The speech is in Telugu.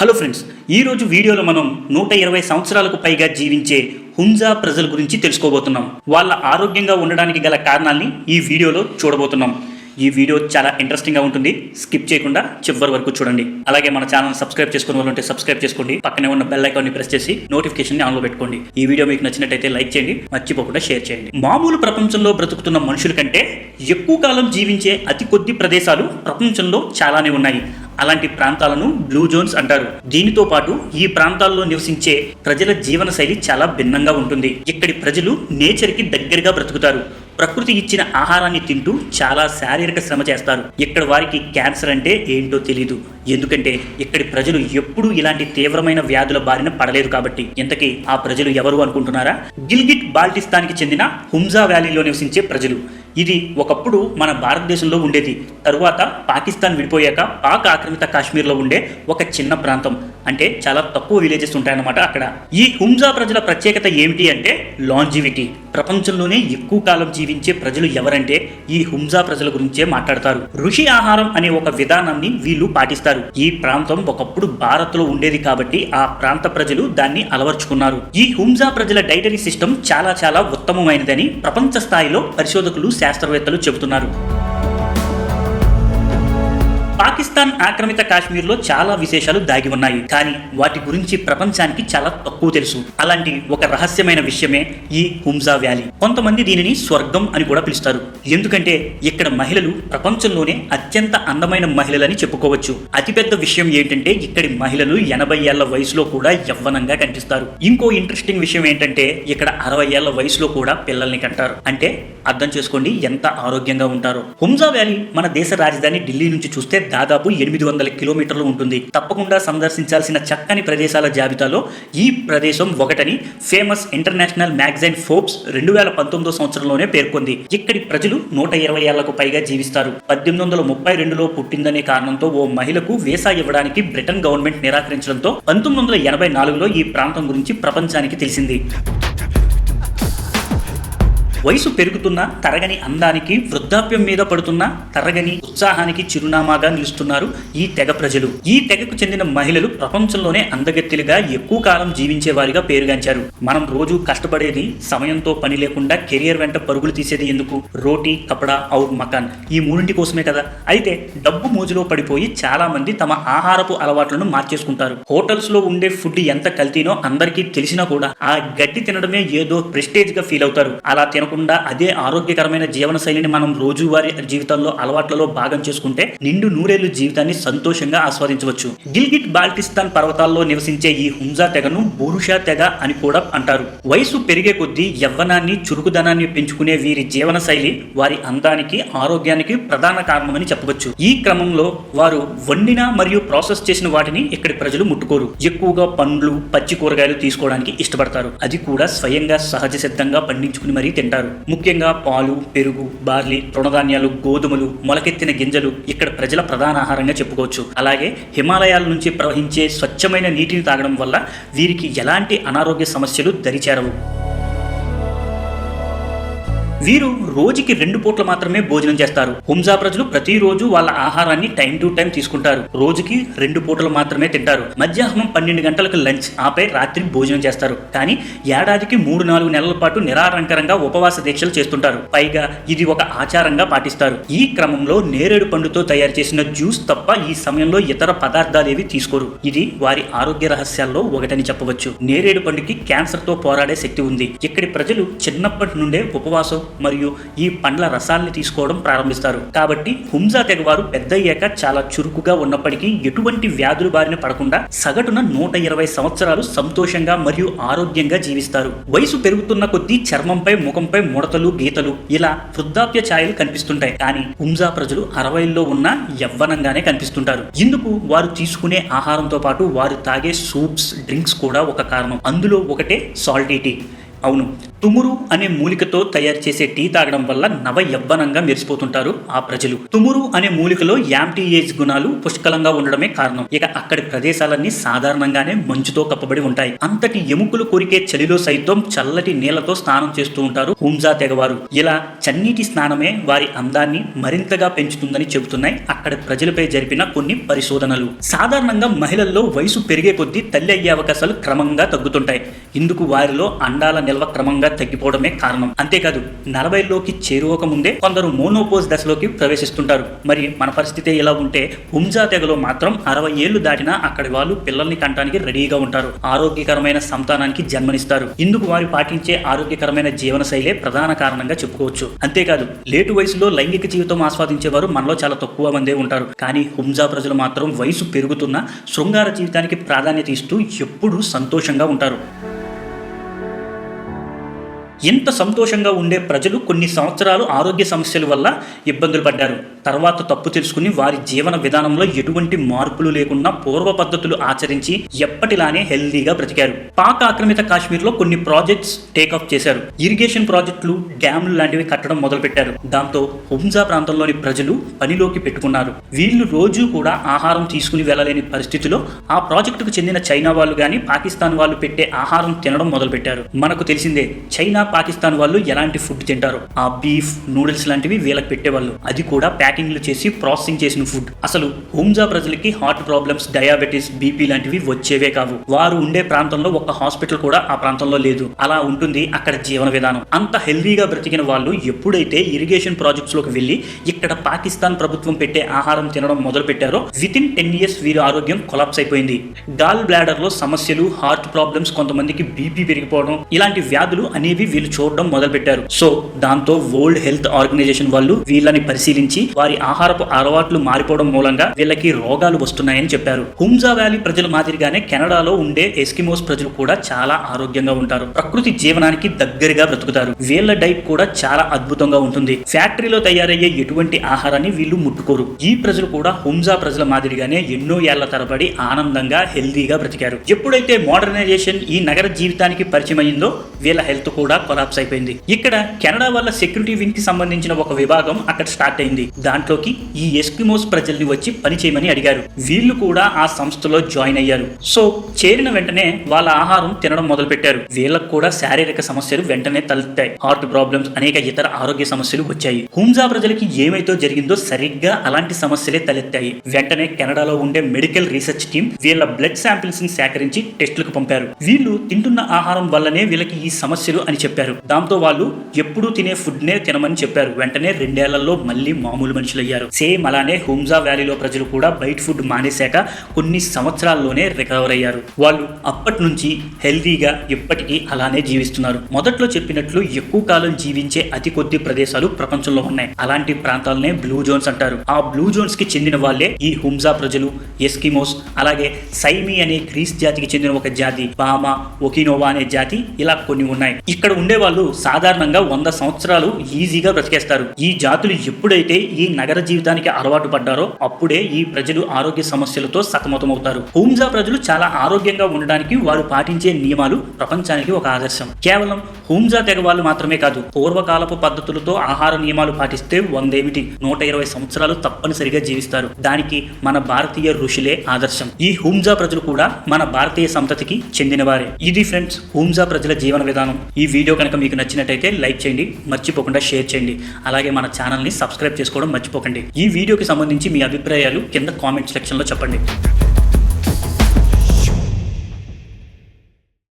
హలో ఫ్రెండ్స్ ఈరోజు వీడియోలో మనం నూట ఇరవై సంవత్సరాలకు పైగా జీవించే హుంజా ప్రజల గురించి తెలుసుకోబోతున్నాం. వాళ్ళ ఆరోగ్యంగా ఉండడానికి గల కారణాలని ఈ వీడియోలో చూడబోతున్నాం. ఈ వీడియో చాలా ఇంట్రెస్టింగ్గా ఉంటుంది. స్కిప్ చేయకుండా చివరి వరకు చూడండి. అలాగే మన ఛానల్ సబ్స్క్రైబ్ చేసుకుని వాళ్ళంటే సబ్స్క్రైబ్ చేసుకోండి. పక్కనే ఉన్న బెల్ ఐకాన్ని ప్రెస్ చేసి నోటిఫికేషన్ ఆన్లో పెట్టుకోండి. ఈ వీడియో మీకు నచ్చినట్టయితే లైక్ చేయండి. మర్చిపోకుండా షేర్ చేయండి. మామూలు ప్రపంచంలో బ్రతుకుతున్న మనుషుల కంటే ఎక్కువ కాలం జీవించే అతి కొద్ది ప్రదేశాలు ప్రపంచంలో చాలానే ఉన్నాయి. అలాంటి ప్రాంతాలను బ్లూ జోన్స్ అంటారు. దీనితో పాటు ఈ ప్రాంతాల్లో నివసించే ప్రజల జీవన శైలి చాలా భిన్నంగా ఉంటుంది. ఇక్కడి ప్రజలు నేచర్కి దగ్గరగా బ్రతుకుతారు. ప్రకృతి ఇచ్చిన ఆహారాన్ని తింటూ చాలా శారీరక శ్రమ చేస్తారు. ఇక్కడ వారికి క్యాన్సర్ అంటే ఏంటో తెలియదు ఎందుకంటే ఇక్కడి ప్రజలు ఎప్పుడూ ఇలాంటి తీవ్రమైన వ్యాధుల బారిన పడలేదు కాబట్టి. ఇంతకీ ఆ ప్రజలు ఎవరు అనుకుంటున్నారా? గిల్గిట్ బాల్టిస్తాన్కి చెందిన హుంజా వ్యాలీలో నివసించే ప్రజలు. ఇది ఒకప్పుడు మన భారతదేశంలో ఉండేది. తరువాత పాకిస్తాన్ విడిపోయాక పాక్ ఆక్రమిత కాశ్మీర్లో ఉండే ఒక చిన్న ప్రాంతం. అంటే చాలా తక్కువ విలేజెస్ ఉంటాయన్నమాట అక్కడ. ఈ హుంజా ప్రజల ప్రత్యేకత ఏమిటి అంటే లాంజివిటీ ప్రపంచంలోనే ఎక్కువ కాలం జీవించే ప్రజలు ఎవరంటే ఈ హుంజా ప్రజల గురించే మాట్లాడతారు. ఋషి ఆహారం అనే ఒక విధానాన్ని వీళ్ళు పాటిస్తారు. ఈ ప్రాంతం ఒకప్పుడు భారత్లో ఉండేది కాబట్టి ఆ ప్రాంత ప్రజలు దాన్ని అలవర్చుకున్నారు. ఈ హుంజా ప్రజల డైటరీ సిస్టమ్ చాలా చాలా ఉత్తమమైనదని ప్రపంచ స్థాయిలో పరిశోధకులు శాస్త్రవేత్తలు చెబుతున్నారు. పాకిస్తాన్ ఆక్రమిత కాశ్మీర్లో చాలా విశేషాలు దాగి ఉన్నాయి. కానీ వాటి గురించి ప్రపంచానికి చాలా తక్కువ తెలుసు. అలాంటి ఒక రహస్యమైన విషయమే ఈ హుంజా వ్యాలీ. కొంతమంది దీనిని స్వర్గం అని కూడా పిలుస్తారు. ఎందుకంటే ఇక్కడ మహిళలు ప్రపంచంలోనే అత్యంత అందమైన మహిళలని చెప్పుకోవచ్చు. అతిపెద్ద విషయం ఏంటంటే ఇక్కడి మహిళలు ఎనభై ఏళ్ళ వయసులో కూడా యవ్వనంగా కనిపిస్తారు. ఇంకో ఇంట్రెస్టింగ్ విషయం ఏంటంటే ఇక్కడ అరవై ఏళ్ళ వయసులో కూడా పిల్లల్ని కంటారు అంటే అర్థం చేసుకోండి ఎంత ఆరోగ్యంగా ఉంటారో. హుంజా వ్యాలీ మన దేశ రాజధాని ఢిల్లీ నుంచి చూస్తే దాదాపు ఎనిమిది వందల కిలోమీటర్లు ఉంటుంది. తప్పకుండా సందర్శించాల్సిన చక్కని ప్రదేశాల జాబితాలో ఈ ప్రదేశం ఒకటని ఫేమస్ ఇంటర్నేషనల్ మ్యాగజైన్ ఫోర్బ్స్ రెండు వేల పంతొమ్మిదో సంవత్సరంలోనే పేర్కొంది. ఇక్కడి ప్రజలు నూట ఇరవై ఏళ్ళకు పైగా జీవిస్తారు. పద్దెనిమిది వందల ముప్పై రెండులో పుట్టిందనే కారణంతో ఓ మహిళకు వీసా ఇవ్వడానికి బ్రిటన్ గవర్నమెంట్ నిరాకరించడంతో పంతొమ్మిది వందల ఎనభై నాలుగులో ఈ ప్రాంతం గురించి ప్రపంచానికి తెలిసింది. వయసు పెరుగుతున్న తరగని అందానికి వృద్ధాప్యం మీద పడుతున్న తరగని ఉత్సాహానికి చిరునామాగా నిలుస్తున్నారు ఈ తెగ ప్రజలు. ఈ తెగకు చెందిన మహిళలు ప్రపంచంలోనే అందగత్తెలుగా ఎక్కువ కాలం జీవించే వారిగా పేరుగాంచారు. మనం రోజు కష్టపడేది సమయంతో పని లేకుండా కెరియర్ వెంట పరుగులు తీసేది ఎందుకు? రోటీ కపడా ఔర్ మకాన్ ఈ మూడింటి కోసమే కదా. అయితే డబ్బు మోజులో పడిపోయి చాలా మంది తమ ఆహారపు అలవాట్లను మార్చేసుకుంటారు. హోటల్స్లో ఉండే ఫుడ్ ఎంత కల్తీనో అందరికీ తెలిసినా కూడా ఆ గడ్డి తినడమే ఏదో ప్రెస్టేజ్గా ఫీల్ అవుతారు అలా తిన కాకుండా అదే ఆరోగ్యకరమైన జీవన శైలిని మనం రోజువారీ జీవితంలో అలవాట్లలో భాగం చేసుకుంటే నిండు నూరేళ్ళు జీవితాన్ని సంతోషంగా ఆస్వాదించవచ్చు. గిల్గిట్ బాల్టిస్తాన్ పర్వతాల్లో నివసించే ఈ హుంజా తెగను బురుషా తెగ అని కూడా అంటారు. వయసు పెరిగే కొద్దీ యవ్వనాన్ని చురుకుదనాన్ని పెంచుకునే వీరి జీవన శైలి వారి అందానికి ఆరోగ్యానికి ప్రధాన కారణమని చెప్పవచ్చు. ఈ క్రమంలో వారు వండిన మరియు ప్రాసెస్ చేసిన వాటిని ఇక్కడి ప్రజలు ముట్టుకోరు. ఎక్కువగా పండ్లు పచ్చి కూరగాయలు తీసుకోవడానికి ఇష్టపడతారు. అది కూడా స్వయంగా సహజ సిద్ధంగా పండించుకుని మరీ తింటారు. ముఖ్యంగా పాలు పెరుగు బార్లీ తృణధాన్యాలు గోధుమలు మొలకెత్తిన గింజలు ఇక్కడ ప్రజల ప్రధాన ఆహారంగా చెప్పుకోవచ్చు. అలాగే హిమాలయాల నుంచి ప్రవహించే స్వచ్ఛమైన నీటిని తాగడం వల్ల వీరికి ఎలాంటి అనారోగ్య సమస్యలు దరిచేరవు. వీరు రోజుకి రెండు పూట్ల మాత్రమే భోజనం చేస్తారు. హుంజా ప్రజలు ప్రతిరోజు వాళ్ళ ఆహారాన్ని టైం టు టైం తీసుకుంటారు. రోజుకి రెండు పూటలు మాత్రమే తింటారు. మధ్యాహ్నం పన్నెండు గంటలకు లంచ్ ఆపై రాత్రి భోజనం చేస్తారు. కానీ ఏడాదికి మూడు నాలుగు నెలల పాటు నిరారంకరంగా ఉపవాస దీక్షలు చేస్తుంటారు. పైగా ఇది ఒక ఆచారంగా పాటిస్తారు. ఈ క్రమంలో నేరేడు పండుతో తయారు చేసిన జ్యూస్ తప్ప ఈ సమయంలో ఇతర పదార్థాలు ఏవి తీసుకోరు. ఇది వారి ఆరోగ్య రహస్యాల్లో ఒకటని చెప్పవచ్చు. నేరేడు పండుకి క్యాన్సర్తో పోరాడే శక్తి ఉంది. ఇక్కడి ప్రజలు చిన్నప్పటి నుండే ఉపవాసం మరియు ఈ పండ్ల రసాల్ని తీసుకోవడం ప్రారంభిస్తారు. కాబట్టి హుంజా తెగవారు పెద్దయ్యాక చాలా చురుకుగా ఉన్నప్పటికీ ఎటువంటి వ్యాధుల బారిన పడకుండా సగటున నూట ఇరవై సంవత్సరాలు సంతోషంగా మరియు ఆరోగ్యంగా జీవిస్తారు. వయసు పెరుగుతున్న కొద్దీ చర్మంపై ముఖంపై ముడతలు గీతలు ఇలా వృద్ధాప్య ఛాయలు కనిపిస్తుంటాయి. కానీ హుంజా ప్రజలు అరవైల్లో ఉన్న యవ్వనంగానే కనిపిస్తుంటారు. ఇందుకు వారు తీసుకునే ఆహారంతో పాటు వారు తాగే సూప్స్ డ్రింక్స్ కూడా ఒక కారణం. అందులో ఒకటే సాల్టీ టీ. అవును తుమురు అనే మూలికతో తయారు చేసే టీ తాగడం వల్ల నవ యవ్వనంగా మెరిసిపోతుంటారు ఆ ప్రజలు. తుమురు అనే మూలికలో యాంటీఏజ్ గుణాలు పుష్కలంగా ఉండడమే కారణం. ఇక అక్కడి ప్రదేశాలన్నీ సాధారణంగానే మంచుతో కప్పబడి ఉంటాయి. అంతటి ఎముకలు కొరికే చలిలో సైతం చల్లటి నీళ్ళతో స్నానం చేస్తూ ఉంటారు హుంజా తెగవారు. ఇలా చన్నీటి స్నానమే వారి అందాన్ని మరింతగా పెంచుతుందని చెబుతున్నాయి అక్కడ ప్రజలపై జరిపిన కొన్ని పరిశోధనలు. సాధారణంగా మహిళల్లో వయసు పెరిగే కొద్దీ తల్లి అయ్యే అవకాశాలు క్రమంగా తగ్గుతుంటాయి. ఇందుకు వారిలో అండాల నిల్వ క్రమంగా తగ్గిపోవడమే కారణం. అంతేకాదు నలభైలోకి చేరువక ముందే కొందరు మోనోపోజ్ దశలోకి ప్రవేశిస్తుంటారు. మరి మన పరిస్థితి ఇలా ఉంటే హుంజా తెగలో మాత్రం అరవై ఏళ్ళు దాటినా అక్కడి వాళ్ళు పిల్లల్ని కంటానికి రెడీగా ఉంటారు. ఆరోగ్యకరమైన సంతానానికి జన్మనిస్తారు. ఇందుకు వారు పాటించే ఆరోగ్యకరమైన జీవన శైలే ప్రధాన కారణంగా చెప్పుకోవచ్చు. అంతేకాదు లేటు వయసులో లైంగిక జీవితం ఆస్వాదించేవారు మనలో చాలా తక్కువ మందే ఉంటారు. కానీ హుంజా ప్రజలు మాత్రం వయసు పెరుగుతున్న శృంగార జీవితానికి ప్రాధాన్యత ఇస్తూ ఎప్పుడూ సంతోషంగా ఉంటారు. ఎంత సంతోషంగా ఉండే ప్రజలు కొన్ని సంవత్సరాలు ఆరోగ్య సమస్యల వల్ల ఇబ్బందులు పడ్డారు. తర్వాత తప్పు తెలుసుకుని వారి జీవన విధానంలో ఎటువంటి మార్పులు లేకుండా పూర్వ పద్ధతులు ఆచరించి ఎప్పటిలానే హెల్దీగా బ్రతికారు. పాక్ ఆక్రమిత కాశ్మీర్లో కొన్ని ప్రాజెక్ట్స్ టేకప్ చేశారు. ఇరిగేషన్ ప్రాజెక్టులు డ్యామ్లు లాంటివి కట్టడం మొదలుపెట్టారు. దాంతో హుంజా ప్రాంతంలోని ప్రజలు పనిలోకి పెట్టుకున్నారు. వీళ్ళు రోజు కూడా ఆహారం తీసుకుని వెళ్ళలేని పరిస్థితిలో ఆ ప్రాజెక్టుకు చెందిన చైనా వాళ్ళు కానీ పాకిస్తాన్ వాళ్ళు పెట్టే ఆహారం తినడం మొదలుపెట్టారు. మనకు తెలిసిందే చైనా పాకిస్తాన్ వాళ్ళు ఎలాంటి ఫుడ్ తింటారు? ఆ బీఫ్ నూడిల్స్ లాంటివి వీళ్ళకి పెట్టేవాళ్ళు. అది కూడా ప్యాకింగ్లు చేసి ప్రాసెసింగ్ చేసిన ఫుడ్. అసలు హుంజా ప్రజలకి హార్ట్ ప్రాబ్లమ్స్ డయాబెటీస్ బీపీ లాంటివి వచ్చేవే కావు. వారు ఉండే ప్రాంతంలో ఒక హాస్పిటల్ కూడా ఆ ప్రాంతంలో లేదు. అలా ఉంటుంది అక్కడ జీవన విధానం. అంత హెల్దీగా బ్రతికిన వాళ్ళు ఎప్పుడైతే ఇరిగేషన్ ప్రాజెక్ట్స్లోకి వెళ్ళి ఇక్కడ పాకిస్తాన్ ప్రభుత్వం పెట్టే ఆహారం తినడం మొదలు పెట్టారో విత్ ఇన్ టెన్ ఇయర్స్ వీరి ఆరోగ్యం కొలాప్స్ అయిపోయింది. గాల్ బ్లాడర్లో సమస్యలు హార్ట్ ప్రాబ్లమ్స్ కొంతమందికి బీపీ పెరిగిపోవడం ఇలాంటి వ్యాధులు అనేవి వీళ్ళు చూడడం మొదలు పెట్టారు సో దాంతో వరల్డ్ హెల్త్ ఆర్గనైజేషన్ వాళ్ళు వీళ్ళని పరిశీలించి వారి ఆహారపు అలవాట్లు మారిపోవడం మూలంగా వీళ్ళకి రోగాలు వస్తున్నాయని చెప్పారు. హుంజా వ్యాలీ ప్రజల మాదిరిగానే కెనడాలో ఉండే ఎస్కిమోస్ ప్రజలు కూడా చాలా ఆరోగ్యంగా ఉంటారు. ప్రకృతి జీవనానికి దగ్గరగా బ్రతుకుతారు. వీళ్ళ డైట్ కూడా చాలా అద్భుతంగా ఉంటుంది. ఫ్యాక్టరీలో తయారయ్యే ఎటువంటి ఆహారాన్ని వీళ్ళు ముట్టుకోరు. ఈ ప్రజలు కూడా హుంజా ప్రజల మాదిరిగానే ఎన్నో ఏళ్ళ తరబడి ఆనందంగా హెల్దీగా బ్రతికారు. ఎప్పుడైతే మోడర్నైజేషన్ ఈ నగర జీవితానికి పరిచయం అయిందో వీళ్ళ హెల్త్ కూడా కొలాప్స్ అయిపోయింది. ఇక్కడ కెనడా వల్ల సెక్యూరిటీ వింగ్కి సంబంధించిన ఒక విభాగం అక్కడ స్టార్ట్ అయింది. దాంట్లోకి ఈ ఎస్కిమోస్ ప్రజల్ని వచ్చి పని చేయమని అడిగారు. వీళ్ళు కూడా ఆ సంస్థలో జాయిన్ అయ్యారు. సో చేరిన వెంటనే వాళ్ళ ఆహారం తినడం మొదలుపెట్టారు. వీళ్ళకు కూడా శారీరక సమస్యలు వెంటనే తలెత్తాయి. హార్ట్ ప్రాబ్లమ్స్ అనేక ఇతర ఆరోగ్య సమస్యలు వచ్చాయి. హుంజా ప్రజలకి ఏమైతే జరిగిందో సరిగ్గా అలాంటి సమస్యలే తలెత్తాయి. వెంటనే కెనడాలో ఉండే మెడికల్ రీసెర్చ్ టీం వీళ్ళ బ్లడ్ శాంపిల్స్ని సేకరించి టెస్టులకు పంపారు. వీళ్ళు తింటున్న ఆహారం వల్లనే వీళ్ళకి ఈ సమస్యలు అని చెప్పారు. దాంతో వాళ్ళు ఎప్పుడూ తినే ఫుడ్ నే తినమని చెప్పారు. వెంటనే రెండేళ్ళలో మళ్ళీ మామూలు మనుషులు సేమ్ అలానే హుంజా వ్యాలీలో ప్రజలు కూడా బయట ఫుడ్ మానేశాక కొన్ని సంవత్సరాల్లోనే రికవర్ అయ్యారు. వాళ్ళు అప్పటి నుంచి హెల్దీగా ఇప్పటికీ అలానే జీవిస్తున్నారు. మొదట్లో చెప్పినట్లు ఎక్కువ కాలం జీవించే అతి కొద్ది ప్రదేశాలు ప్రపంచంలో ఉన్నాయి. అలాంటి ప్రాంతాలనే బ్లూ జోన్స్ అంటారు. ఆ బ్లూ జోన్స్కి చెందిన వాళ్ళే ఈ హుంజా ప్రజలు ఎస్కిమోస్ అలాగే సైమి అనే గ్రీస్ జాతికి చెందిన ఒక జాతి బామా ఒకినోవా అనే జాతి ఇలా కొన్ని ఉన్నాయి. ఇక్కడ ఉండే వాళ్ళు సాధారణంగా వంద సంవత్సరాలు ఈజీగా బ్రతికేస్తారు. ఈ జాతులు ఎప్పుడైతే ఈ నగర జీవితానికి అలవాటు పడ్డారో అప్పుడే ఈ ప్రజలు ఆరోగ్య సమస్యలతో సతమతమవుతారు. హుంజా ప్రజలు చాలా ఆరోగ్యంగా ఉండడానికి వారు పాటించే నియమాలు ప్రపంచానికి ఒక ఆదర్శం. కేవలం హుంజా తెగ వాళ్ళు మాత్రమే కాదు పూర్వకాలపు పద్ధతులతో ఆహార నియమాలు పాటిస్తే వందేమిటి? నూట ఇరవై సంవత్సరాలు తప్పనిసరిగా జీవిస్తారు. దానికి మన భారతీయ ఋషులే ఆదర్శం. ఈ హుంజా ప్రజలు కూడా మన భారతీయ సంతతికి చెందినవారే. ఇది ఫ్రెండ్స్ హుంజా ప్రజల జీవన విధానం. ఈ వీడియో కనుక మీకు నచ్చినట్టయితే లైక్ చేయండి మర్చిపోకుండా షేర్ చేయండి. అలాగే మన ఛానల్ని సబ్స్క్రైబ్ చేసుకోవడం మర్చిపోకండి. ఈ వీడియోకి సంబంధించి మీ అభిప్రాయాలు కింద కామెంట్ సెక్షన్లో చెప్పండి.